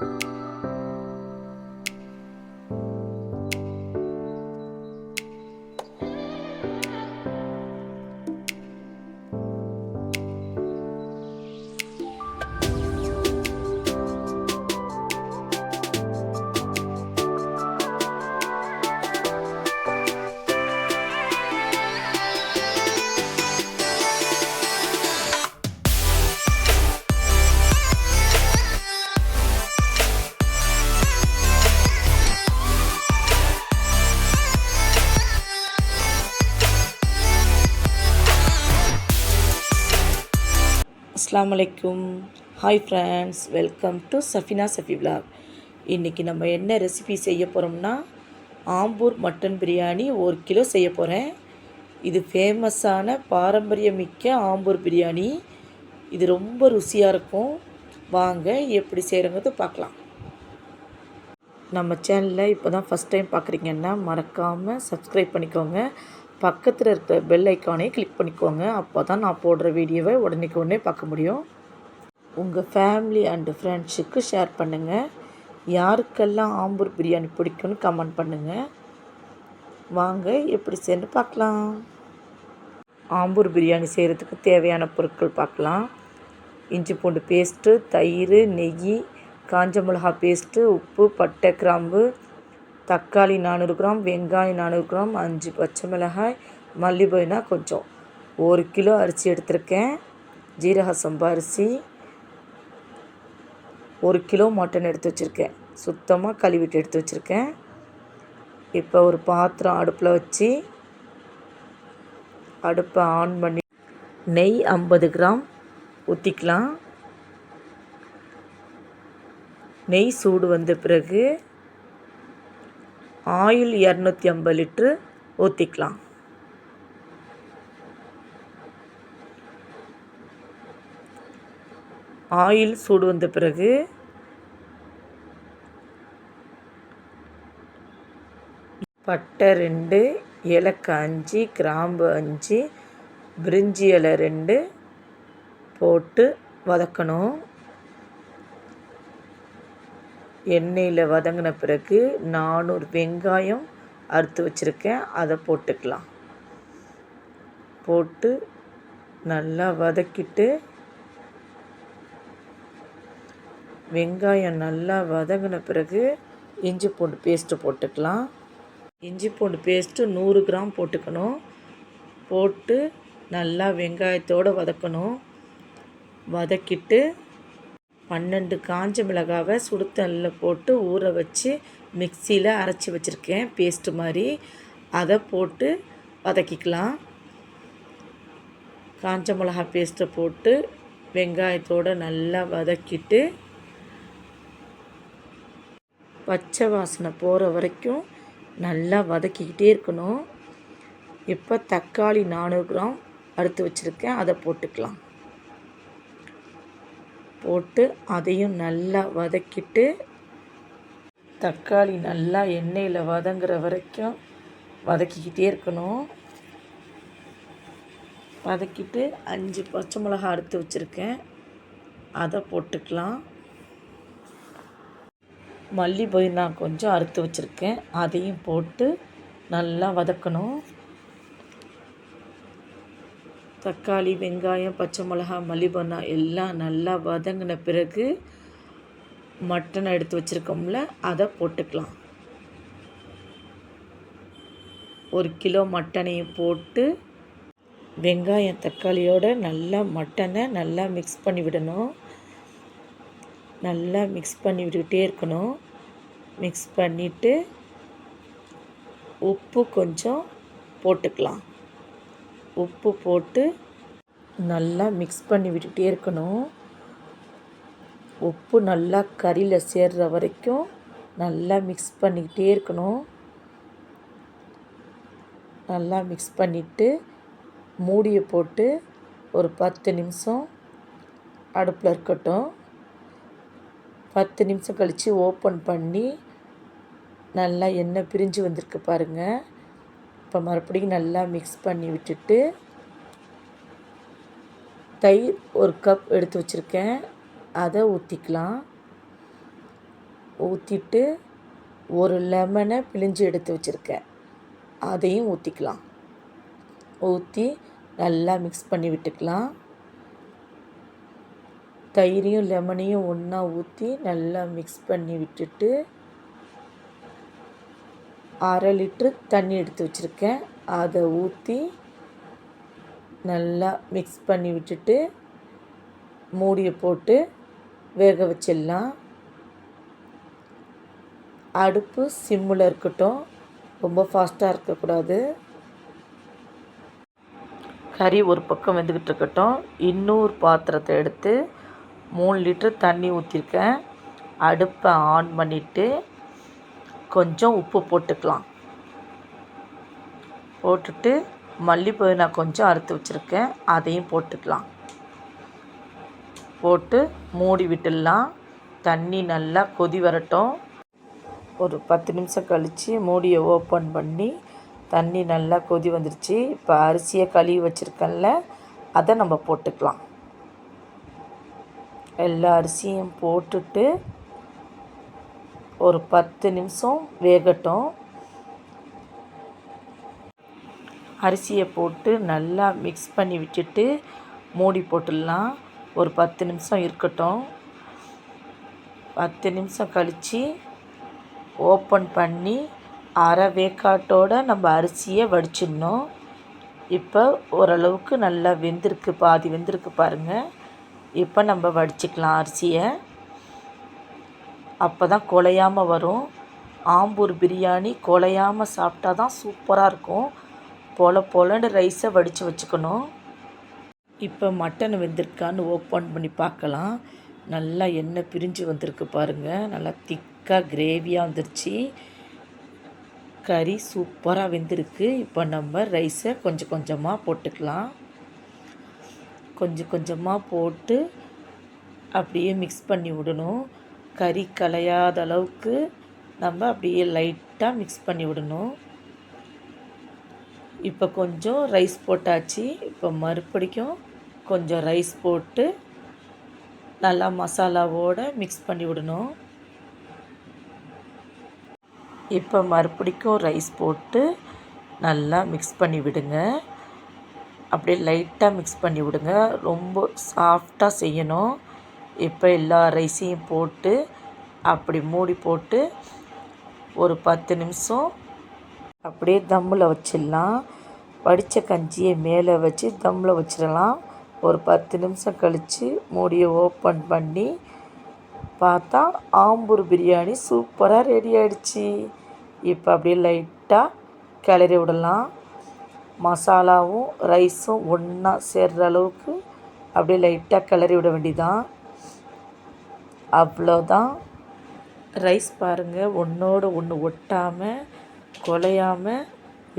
you அஸ்லாம் அலைக்கும் hi friends welcome to Safina Safi vlog இன்றைக்கி நம்ம என்ன ரெசிபி செய்ய போகிறோம்னா ஆம்பூர் மட்டன் பிரியாணி ஒரு கிலோ செய்ய போகிறேன் இது ஃபேமஸான பாரம்பரிய மிக்க ஆம்பூர் பிரியாணி. இது ரொம்ப ருசியாக இருக்கும். வாங்க எப்படி செய்கிறங்கிறது பார்க்கலாம். நம்ம சேனலில் இப்போ தான் ஃபஸ்ட் டைம் பார்க்குறீங்கன்னா மறக்காமல் சப்ஸ்கிரைப் பண்ணிக்கோங்க. பக்கத்தில் இருக்கிற பெல் ஐக்கானே கிளிக் பண்ணிக்கோங்க. அப்போ தான் நான் போடுற வீடியோவை உடனேக்கு உடனே பார்க்க முடியும். உங்கள் ஃபேமிலி அண்டு ஃப்ரெண்ட்ஸுக்கு ஷேர் பண்ணுங்கள் யாருக்கெல்லாம் ஆம்பூர் பிரியாணி பிடிக்கும்னு கமெண்ட் பண்ணுங்கள் வாங்க எப்படி சேர்ந்து பார்க்கலாம். ஆம்பூர் பிரியாணி செய்கிறதுக்கு தேவையான பொருட்கள் பார்க்கலாம். இஞ்சி பூண்டு பேஸ்ட்டு தயிர் நெய் காஞ்ச மிளகா பேஸ்ட்டு உப்பு பட்டை கிராம்பு தக்காளி நானூறு கிராம் வெங்காயம் நானூறு கிராம் அஞ்சு பச்சை மிளகாய் மல்லிப்பொயினா கொஞ்சம். ஒரு கிலோ அரிசி எடுத்திருக்கேன். ஜீரக சம்பா அரிசி. ஒரு கிலோ மட்டன் எடுத்து வச்சுருக்கேன். சுத்தமாக கழுவிட்டு எடுத்து வச்சுருக்கேன். இப்போ ஒரு பாத்திரம் அடுப்பில் வச்சு அடுப்பை ஆன் பண்ணி நெய் ஐம்பது கிராம் ஊற்றிக்கலாம் நெய் சூடு வந்த பிறகு ஆயில் இரநூத்தி ஐம்பது லிட்ரு ஊற்றிக்கலாம் ஆயில் சூடு வந்த பிறகு பட்டை ரெண்டு ஏலக்காய் அஞ்சு கிராம்பு அஞ்சு பிரிஞ்சி இலை ரெண்டு போட்டு வதக்கணும். எண்ணெயில் வதங்கின பிறகு நானூறு வெங்காயம் அறுத்து வச்சுருக்கேன். அதை போட்டுக்கலாம். போட்டு நல்லா வதக்கிட்டு வெங்காயம் நல்லா வதங்கின பிறகு இஞ்சி பூண்டு பேஸ்ட்டு போட்டுக்கலாம். இஞ்சி பூண்டு பேஸ்ட்டு நூறு கிராம் போட்டுக்கணும். போட்டு நல்லா வெங்காயத்தோடு வதக்கணும். வதக்கிட்டு பன்னெண்டு காஞ்ச மிளகாவை சுடுத்தல்ல போட்டு ஊற வச்சு மிக்சியில் அரைச்சி வச்சுருக்கேன் பேஸ்ட்டு மாதிரி. அதை போட்டு வதக்கிக்கலாம். காஞ்ச மிளகா பேஸ்ட்டை போட்டு வெங்காயத்தோடு நல்லா வதக்கிட்டு பச்சை வாசனை போகிற வரைக்கும் நல்லா வதக்கிக்கிட்டே இருக்கணும். இப்போ தக்காளி நானூறு கிராம் அறுத்து வச்சுருக்கேன் அதை போட்டுக்கலாம். போட்டு அதையும் நல்லா வதக்கிட்டு தக்காளி நல்லா எண்ணெயில் வதங்குற வரைக்கும் வதக்கிக்கிட்டே இருக்கணும். வதக்கிட்டு அஞ்சு பச்சை மிளகா அறுத்து வச்சுருக்கேன். அதை போட்டுக்கலாம். மல்லி நான் கொஞ்சம் அறுத்து வச்சுருக்கேன். அதையும் போட்டு நல்லா வதக்கணும். தக்காளி வெங்காயம் பச்சை மிளகா மல்லிபொன்னா எல்லாம் நல்லா வதங்கின பிறகு மட்டன் எடுத்து வச்சுருக்கோம்ல அதை போட்டுக்கலாம். ஒரு கிலோ மட்டனையும் போட்டு வெங்காயம் தக்காளியோட நல்லா மட்டனை நல்லா மிக்ஸ் பண்ணி விடணும். நல்லா மிக்ஸ் பண்ணி விட்டுக்கிட்டே இருக்கணும். மிக்ஸ் பண்ணிவிட்டு உப்பு கொஞ்சம் போட்டுக்கலாம். உப்பு போட்டு நல்லா மிக்ஸ் பண்ணி விட்டுகிட்டே இருக்கணும். உப்பு நல்லா கறியில் சேர்கிற வரைக்கும் நல்லா மிக்ஸ் பண்ணிக்கிட்டே இருக்கணும். நல்லா மிக்ஸ் பண்ணிவிட்டு மூடியை போட்டு ஒரு பத்து நிமிஷம் அடுப்பில் இருக்கட்டும். பத்து நிமிஷம் கழித்து ஓப்பன் பண்ணி நல்லா எண்ணெய் பிரிஞ்சு வந்திருக்கு பாருங்கள் இப்போ மறுபடியும் நல்லா மிக்ஸ் பண்ணி விட்டுட்டு தயிர் ஒரு கப் எடுத்து வச்சுருக்கேன். அதை ஊற்றிக்கலாம் ஊற்றிட்டு ஒரு லெமனை பிழிஞ்சு எடுத்து வச்சுருக்கேன். அதையும் ஊற்றிக்கலாம் ஊற்றி நல்லா மிக்ஸ் பண்ணி விட்டுக்கலாம். தயிரையும் லெமனையும் ஒன்றா ஊற்றி நல்லா மிக்ஸ் பண்ணி விட்டுட்டு அரை லிட்ரு தண்ணி எடுத்து வச்சுருக்கேன். அதை ஊற்றி நல்லா மிக்ஸ் பண்ணி விட்டுட்டு மூடியை போட்டு வேக வச்சிடலாம். அடுப்பு சிம்மில் இருக்கட்டும். ரொம்ப ஃபாஸ்ட்டாக இருக்கக்கூடாது. கறி ஒரு பக்கம் வெந்துக்கிட்டு இருக்கட்டும். இன்னொரு பாத்திரத்தை எடுத்து மூணு லிட்டர் தண்ணி ஊற்றிருக்கேன் அடுப்பை ஆன் பண்ணிவிட்டு கொஞ்சம் உப்பு போட்டுக்கலாம். போட்டுட்டு மல்லிப்பூ நான் கொஞ்சம் அறுத்து வச்சுருக்கேன். அதையும் போட்டுக்கலாம். போட்டு மூடி விட்டுடலாம். தண்ணி நல்லா கொதி வரட்டும். ஒரு பத்து நிமிஷம் கழித்து மூடியை ஓப்பன் பண்ணி தண்ணி நல்லா கொதி வந்துருச்சு. இப்போ அரிசியை கழுவி வச்சுருக்கேன்ல அதை நம்ம போட்டுக்கலாம். எல்லா அரிசியும் போட்டுட்டு ஒரு பத்து நிமிஷம் வேகட்டும். அரிசியை போட்டு நல்லா மிக்ஸ் பண்ணி விட்டுட்டு மூடி போட்டுடலாம். ஒரு பத்து நிமிஷம் இருக்கட்டும். பத்து நிமிஷம் கழித்து ஓப்பன் பண்ணி அரை வேக்காட்டோடு நம்ம அரிசியை வடிச்சிடணும். இப்போ ஓரளவுக்கு நல்லா வெந்திருக்கு பாதி வெந்திருக்கு பாருங்கள் இப்போ நம்ம வடிச்சிக்கலாம் அரிசியை. அப்போ தான் குலையாமல் வரும். ஆம்பூர் பிரியாணி குலையாமல் சாப்பிட்டா தான் சூப்பராக இருக்கும். பொல பொலன்னு ரைஸை வடித்து வச்சுக்கணும். இப்போ மட்டன் வெந்திருக்கான்னு ஓப்பன் பண்ணி பார்க்கலாம். நல்லா எண்ணெய் பிரிஞ்சு வந்திருக்கு பாருங்கள் நல்லா திக்காக கிரேவியாக வந்துருச்சு. கறி சூப்பராக வெந்திருக்கு. இப்போ நம்ம ரைஸை கொஞ்சம் கொஞ்சமாக போட்டுக்கலாம். கொஞ்சம் கொஞ்சமாக போட்டு அப்படியே மிக்ஸ் பண்ணி விடணும். கறி கலையாத அளவுக்கு நம்ம அப்படியே லைட்டாக மிக்ஸ் பண்ணி விடணும். இப்போ கொஞ்சம் ரைஸ் போட்டாச்சு. இப்போ மறுபடிக்கும் கொஞ்சம் ரைஸ் போட்டு நல்லா மசாலாவோடு மிக்ஸ் பண்ணி விடணும். இப்போ மறுபடிக்கும் ரைஸ் போட்டு நல்லா மிக்ஸ் பண்ணி விடுங்க. அப்படியே லைட்டாக மிக்ஸ் பண்ணி விடுங்க. ரொம்ப சாஃப்டாக செய்யணும். இப்போ எல்லா ரைஸையும் போட்டு அப்படி மூடி போட்டு ஒரு பத்து நிமிஷம் அப்படியே தம்மில் வச்சிடலாம். வடித்த கஞ்சியை மேலே வச்சு தம்மில் வச்சிடலாம். ஒரு பத்து நிமிஷம் கழித்து மூடியை ஓப்பன் பண்ணி பார்த்தா ஆம்பூர் பிரியாணி சூப்பராக ரெடி ஆகிடுச்சி இப்போ அப்படியே லைட்டாக கிளறி விடலாம். மசாலாவும் ரைஸும் ஒன்றா சேர்கிற அளவுக்கு அப்படியே லைட்டாக கிளறி விட வேண்டிதான் அவ்வளோதான். ரைஸ் பாருங்கள் ஒன்றோடு ஒன்று ஒட்டாமல் குலையாமல்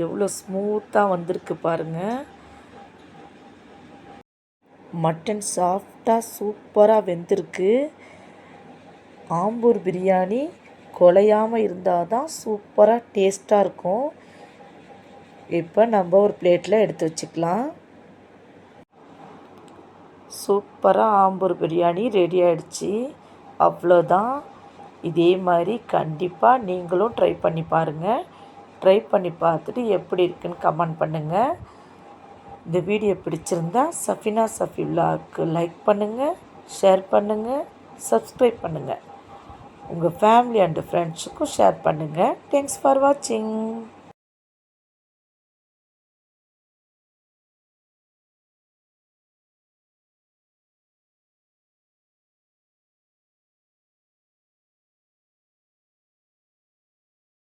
எவ்வளோ ஸ்மூத்தாக வந்திருக்கு பாருங்கள் மட்டன் சாஃப்டாக சூப்பராக வெந்திருக்கு. ஆம்பூர் பிரியாணி குலையாமல் இருந்தால் தான் சூப்பராக டேஸ்ட்டாக இருக்கும். இப்போ நம்ம ஒரு பிளேட்டில் எடுத்து வச்சுக்கலாம். சூப்பராக ஆம்பூர் பிரியாணி ரெடி ஆகிடுச்சி அவ்வளோதான். இதே மாதிரி கண்டிப்பாக நீங்களும் ட்ரை பண்ணி பாருங்கள் ட்ரை பண்ணி பார்த்துட்டு எப்படி இருக்குன்னு கமெண்ட் பண்ணுங்கள் இந்த வீடியோ பிடிச்சிருந்தா சஃபினா சஃபி விழாவுக்கு லைக் பண்ணுங்கள் ஷேர் பண்ணுங்கள் சப்ஸ்கிரைப் பண்ணுங்கள் உங்கள் ஃபேமிலி அண்டு ஃப்ரெண்ட்ஸுக்கும் ஷேர் பண்ணுங்கள் தேங்க்ஸ் ஃபார் வாட்சிங்